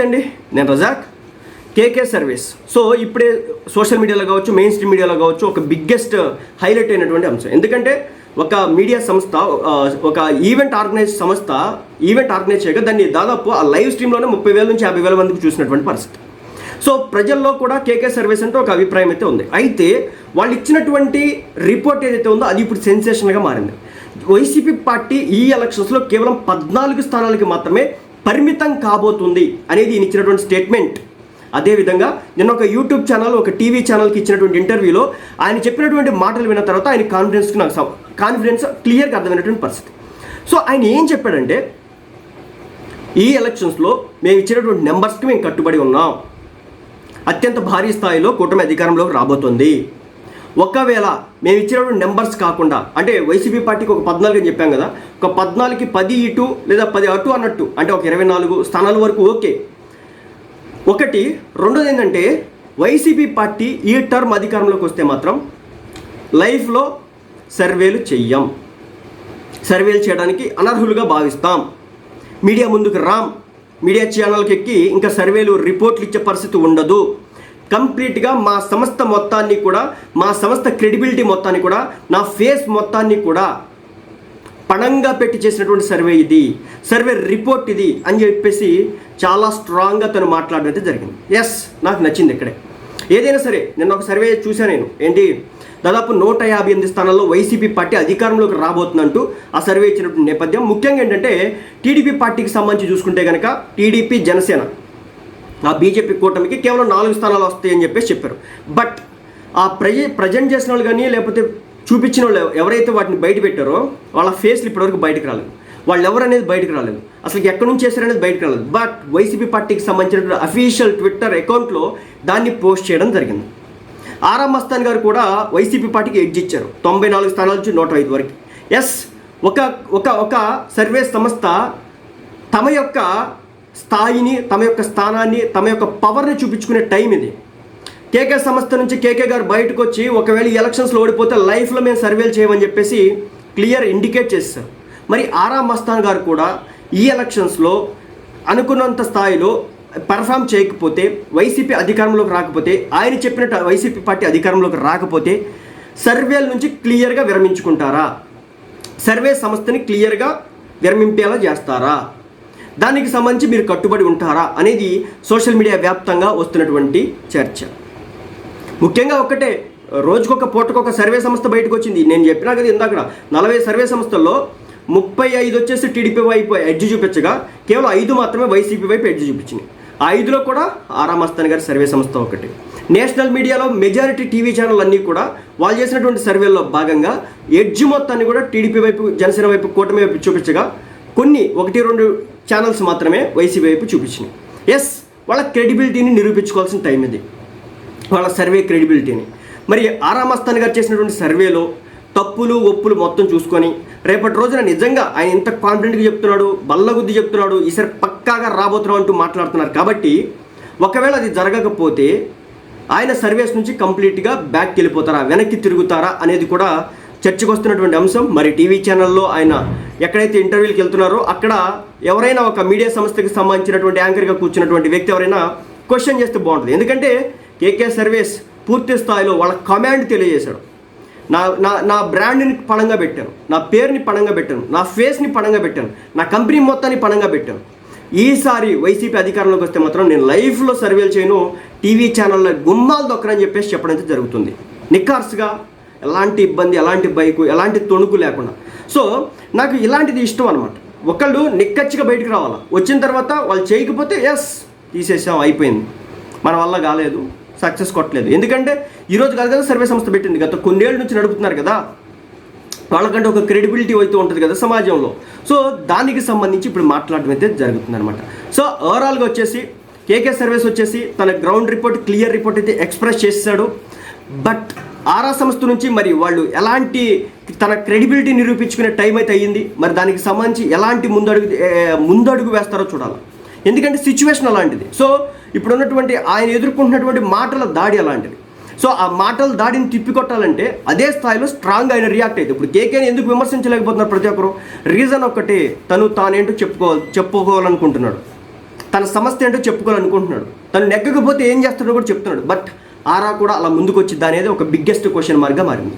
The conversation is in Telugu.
అండి. నేను Razak K K service. So ఇప్పుడే సోషల్ మీడియాలో కావచ్చు మెయిన్ స్ట్రీమ్ మీడియాలో కావచ్చు ఒక బిగ్గెస్ట్ హైలైట్ అయినటువంటి అంశం. ఎందుకంటే ఒక మీడియా సంస్థ ఒక ఈవెంట్ ఆర్గనైజ్ సంస్థ ఈవెంట్ ఆర్గనైజ్ చేయగా దాన్ని దాదాపు ఆ లైవ్ స్ట్రీమ్లోనే ముప్పై వేల నుంచి యాభై వేల మందికి చూసినటువంటి పరిస్థితి. సో ప్రజల్లో కూడా కేకే సర్వీస్ అంటే ఒక అభిప్రాయం అయితే ఉంది. అయితే వాళ్ళు ఇచ్చినటువంటి రిపోర్ట్ ఏదైతే ఉందో అది ఇప్పుడు సెన్సేషన్గా మారింది. వైసీపీ పార్టీ ఈ ఎలక్షన్స్లో కేవలం పద్నాలుగు స్థానాలకి మాత్రమే పరిమితం కాబోతుంది అనేది ఈయన ఇచ్చినటువంటి స్టేట్మెంట్. అదేవిధంగా నిన్న ఒక యూట్యూబ్ ఛానల్ ఒక టీవీ ఛానల్కి ఇచ్చినటువంటి ఇంటర్వ్యూలో ఆయన చెప్పినటువంటి మాటలు విన్న తర్వాత ఆయన కాన్ఫిడెన్స్కి నాకు కాన్ఫిడెన్స్ క్లియర్గా అర్థమైనటువంటి పరిస్థితి. సో ఆయన ఏం చెప్పాడంటే ఈ ఎలక్షన్స్లో మేము ఇచ్చినటువంటి నెంబర్స్కి మేము కట్టుబడి ఉన్నాం. అత్యంత భారీ స్థాయిలో కూటమి అధికారంలోకి రాబోతుంది. ఒకవేళ మేము ఇచ్చినటువంటి నెంబర్స్ కాకుండా అంటే వైసీపీ పార్టీకి ఒక పద్నాలుగు అని చెప్పాం కదా ఒక పద్నాలుగుకి పది ఇటు లేదా పది అటు అన్నట్టు అంటే ఒక ఇరవై నాలుగు స్థానాల వరకు ఓకే. ఒకటి రెండోది ఏంటంటే వైసీపీ పార్టీ ఈ టర్మ్ అధికారంలోకి వస్తే మాత్రం లైఫ్లో సర్వేలు చెయ్యం. సర్వేలు చేయడానికి అనర్హులుగా భావిస్తాం. మీడియా ముందుకు రామ్ మీడియా ఛానల్కి ఎక్కి ఇంకా సర్వేలు రిపోర్ట్లు ఇచ్చే పరిస్థితి ఉండదు. కంప్లీట్గా మా సంస్థ మొత్తాన్ని కూడా మా సంస్థ క్రెడిబిలిటీ మొత్తాన్ని కూడా నా ఫేస్ మొత్తాన్ని కూడా పణంగా పెట్టి చేసినటువంటి సర్వే ఇది సర్వే రిపోర్ట్ ఇది అని చెప్పేసి చాలా స్ట్రాంగ్గా తను మాట్లాడడం అయితే జరిగింది. ఎస్ నాకు నచ్చింది ఇక్కడే. ఏదైనా సరే నేను ఒక సర్వే చూశాను నేను. ఏంటి? దాదాపు నూట యాభై ఎనిమిది స్థానాల్లో వైసీపీ పార్టీ అధికారంలోకి రాబోతుందంటూ ఆ సర్వే ఇచ్చినటువంటి నేపథ్యం. ముఖ్యంగా ఏంటంటే టీడీపీ పార్టీకి సంబంధించి చూసుకుంటే కనుక టీడీపీ జనసేన. ఆ బీజేపీ కూటమికి కేవలం నాలుగు స్థానాలు వస్తాయని చెప్పేసి చెప్పారు. బట్ ఆ ప్రజ ప్రజెంట్ చేసిన వాళ్ళు కానీ లేకపోతే చూపించిన వాళ్ళు ఎవరైతే వాటిని బయట పెట్టారో వాళ్ళ ఫేస్లు ఇప్పటివరకు బయటకు రాలేదు. వాళ్ళు ఎవరు అనేది బయటకు రాలేదు. అసలు ఎక్కడి నుంచి చేశారనేది బయటకు రాలేదు. బట్ వైసీపీ పార్టీకి సంబంధించిన అఫీషియల్ ట్విట్టర్ అకౌంట్లో దాన్ని పోస్ట్ చేయడం జరిగింది. ఆరా మస్తాన్ గారు కూడా వైసీపీ పార్టీకి ఎడ్జ్ ఇచ్చారు. తొంభై నాలుగు స్థానాల నుంచి నూట ఐదు వరకు. ఎస్ ఒక ఒక ఒక సర్వే సంస్థ తమ యొక్క స్థాయిని తమ యొక్క స్థానాన్ని తమ యొక్క పవర్ని చూపించుకునే టైం ఇది. కేకే సంస్థ నుంచి కేకే గారు బయటకు వచ్చి ఒకవేళ ఎలక్షన్స్లో ఓడిపోతే లైఫ్లో మేము సర్వేలు చేయమని చెప్పేసి క్లియర్ ఇండికేట్ చేశారు. మరి ఆరా మస్తాన్ గారు కూడా ఈ ఎలక్షన్స్లో అనుకున్నంత స్థాయిలో పర్ఫామ్ చేయకపోతే వైసీపీ అధికారంలోకి రాకపోతే ఆయన చెప్పినట్టు వైసీపీ పార్టీ అధికారంలోకి రాకపోతే సర్వేల నుంచి క్లియర్గా విరమించుకుంటారా? సర్వే సంస్థని క్లియర్గా విరమింపేలా చేస్తారా? దానికి సంబంధించి మీరు కట్టుబడి ఉంటారా అనేది సోషల్ మీడియా వ్యాప్తంగా వస్తున్నటువంటి చర్చ. ముఖ్యంగా ఒక్కటే రోజుకొక పూటకొక సర్వే సంస్థ బయటకు వచ్చింది. నేను చెప్పినా కదా ఇందాక నలభై సర్వే సంస్థల్లో ముప్పై ఐదు వచ్చేసి టీడీపీ వైపు ఎడ్జ్ చూపించగా కేవలం ఐదు మాత్రమే వైసీపీ వైపు ఎడ్జ్ చూపించింది ఆ ఐదులో కూడా ఆరామస్తాన్ గారి సర్వే సంస్థ ఒకటి. నేషనల్ మీడియాలో మెజారిటీ టీవీ ఛానల్ అన్నీ కూడా వాళ్ళు చేసినటువంటి సర్వేల్లో భాగంగా ఎడ్జ్ మొత్తాన్ని కూడా టీడీపీ వైపు జనసేన వైపు కూటమి వైపు చూపించగా కొన్ని ఒకటి రెండు ఛానల్స్ మాత్రమే వైసీపీ వైపు చూపించినాయి. ఎస్ వాళ్ళ క్రెడిబిలిటీని నిరూపించుకోవాల్సిన టైం ఇది. వాళ్ళ సర్వే క్రెడిబిలిటీని మరి ఆరామస్థాన్ గారు చేసినటువంటి సర్వేలో తప్పులు ఒప్పులు మొత్తం చూసుకొని రేపటి రోజున నిజంగా ఆయన ఎంత కాన్ఫిడెంట్గా చెప్తున్నాడు బల్లగుద్ది చెప్తున్నాడు ఈసారి పక్కాగా రాబోతున్నాం అంటూ మాట్లాడుతున్నారు కాబట్టి ఒకవేళ అది జరగకపోతే ఆయన సర్వేస్ నుంచి కంప్లీట్గా బ్యాక్కి వెళ్ళిపోతారా వెనక్కి తిరుగుతారా అనేది కూడా చర్చకు వస్తున్నటువంటి అంశం. మరి టీవీ ఛానల్లో ఆయన ఎక్కడైతే ఇంటర్వ్యూకి వెళ్తున్నారో అక్కడ ఎవరైనా ఒక మీడియా సంస్థకి సంబంధించినటువంటి యాంకర్గా కూర్చున్నటువంటి వ్యక్తి ఎవరైనా క్వశ్చన్ చేస్తే బాగుంటుంది. ఎందుకంటే కేకే సర్వీస్ పూర్తి స్థాయిలో వాళ్ళ కమాండ్ తెలియజేశాడు. నా నా నా బ్రాండ్ని పణంగా పెట్టాను. నా పేరుని పణంగా పెట్టాను. నా ఫేస్ని పణంగా పెట్టాను. నా కంపెనీ మొత్తాన్ని పణంగా పెట్టాను. ఈసారి వైసీపీ అధికారంలోకి వస్తే మాత్రం నేను లైఫ్లో సర్వేలు చేయను. టీవీ ఛానల్లో గుమ్మాలు దొక్కరని చెప్పేసి చెప్పడం జరుగుతుంది. నిఖార్స్గా ఎలాంటి ఇబ్బంది ఎలాంటి బైకు ఎలాంటి తొణుకు లేకుండా. సో నాకు ఇలాంటిది ఇష్టం అనమాట ఒకళ్ళు నిక్కచ్చిగా బయటకు రావాలా. వచ్చిన తర్వాత వాళ్ళు చేయకపోతే ఎస్ తీసేసాం అయిపోయింది. మన వల్ల కాలేదు సక్సెస్ కొట్టలేదు. ఎందుకంటే ఈరోజు కాదు కదా సర్వే సంస్థ పెట్టింది గత కొన్నేళ్ళ నుంచి నడుపుతున్నారు కదా. వాళ్ళకంటే ఒక క్రెడిబిలిటీ అయితే ఉంటుంది కదా సమాజంలో. సో దానికి సంబంధించి ఇప్పుడు మాట్లాడడం అయితే జరుగుతుంది అనమాట సో ఓవరాల్గా వచ్చేసి కేకే సర్వీస్ వచ్చేసి తన గ్రౌండ్ రిపోర్ట్ క్లియర్ రిపోర్ట్ అయితే ఎక్స్ప్రెస్ చేశాడు బట్ ఆరా సంస్థ నుంచి మరి వాళ్ళు ఎలాంటి తన క్రెడిబిలిటీ నిరూపించుకునే టైం అయితే అయ్యింది? మరి దానికి సంబంధించి ఎలాంటి ముందడుగు ముందడుగు వేస్తారో చూడాలి. ఎందుకంటే సిచ్యువేషన్ అలాంటిది. సో ఇప్పుడు ఉన్నటువంటి ఆయన ఎదుర్కొంటున్నటువంటి మాటల దాడి అలాంటిది. సో ఆ మాటల దాడిని తిప్పికొట్టాలంటే అదే స్థాయిలో స్ట్రాంగ్ ఆయన రియాక్ట్ అయితే. ఇప్పుడు కేకేని ఎందుకు విమర్శించలేకపోతున్నారు ప్రతి ఒక్కరు? రీజన్ ఒక్కటే తను తానేంటో చెప్పుకోవాలి చెప్పుకోవాలనుకుంటున్నాడు. తన సమస్య ఏంటో చెప్పుకోవాలనుకుంటున్నాడు. తను నెగ్గకపోతే ఏం చేస్తాడో కూడా చెప్తున్నాడు. బట్ ఆరా కూడా అలా ముందుకు వచ్చిద్దా అనేది ఒక బిగ్గెస్ట్ క్వశ్చన్ మార్క్గా మారింది.